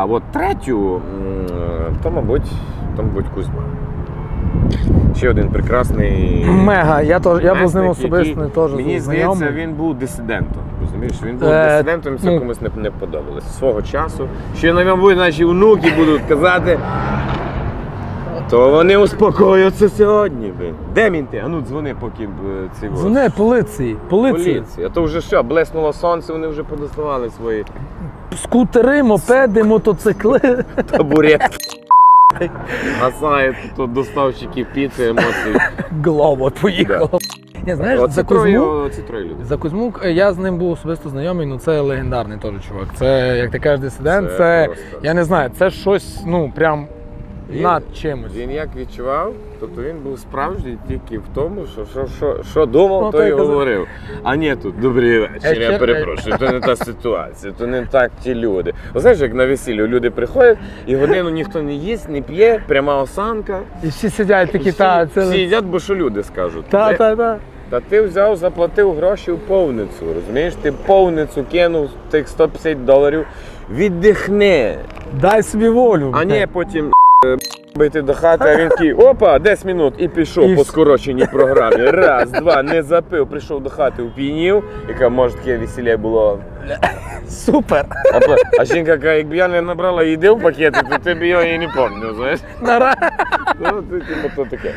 А от третю, то, мабуть, то, мабуть, Кузьма. Ще один прекрасний. Мега, я теж я був з ним особисто теж Мені здається, він був дисидентом. Розумієш, він був Е, дисидентом, і це ну. комусь не, не подобалось. Свого часу. Ще на ньому наші внуки будуть казати. То вони успокоюються сьогодні. блін. Де мінти? А ну дзвони, поки б, е, ці от Дзвони поліції, поліції. поліція. А то вже що, блеснуло сонце, вони вже подоставали свої Скутери, мопеди, мотоцикли. табуретки. Гасають тут доставщики піци, емоцій. Глово поїхав. Ні, знаєш, за троє, Кузьму, троє людей. за Кузьму е, я з ним був особисто знайомий, ну це легендарний теж чувак. Це, як ти кажеш, дисидент, Це це, просто. я не знаю, це щось, ну, прям Він- над чимось. Він як відчував, тобто він був справжній тільки в тому, що що, що, що думав, Ну, то й говорив. А ні, тут добрий вечір, я Вечір, перепрошую, то не та ситуація, то не так ті люди. О, знаєш, як на весіллю люди приходять, і годину ніхто не їсть, не п'є, пряма осанка. І всі сидять такі, всі, та, всі це. їдять, бо що люди скажуть. Та, та, та. Та ти взяв, заплатив гроші в повницю, розумієш? Ти повницю кинув тих 150 доларів, віддихни. Дай собі волю. А ні, потім е, йти до хати, а він такий, опа, 10 минут і пішов І по вс- скороченій програмі. Раз, два, не запив, прийшов до хати, упійнів, яка може таке весілля було. Супер. А, по- а жінка каже, якби я не набрала їди в пакети, то ти б його і не пам'ятав, знаєш? Нара. Ну, це типу то таке.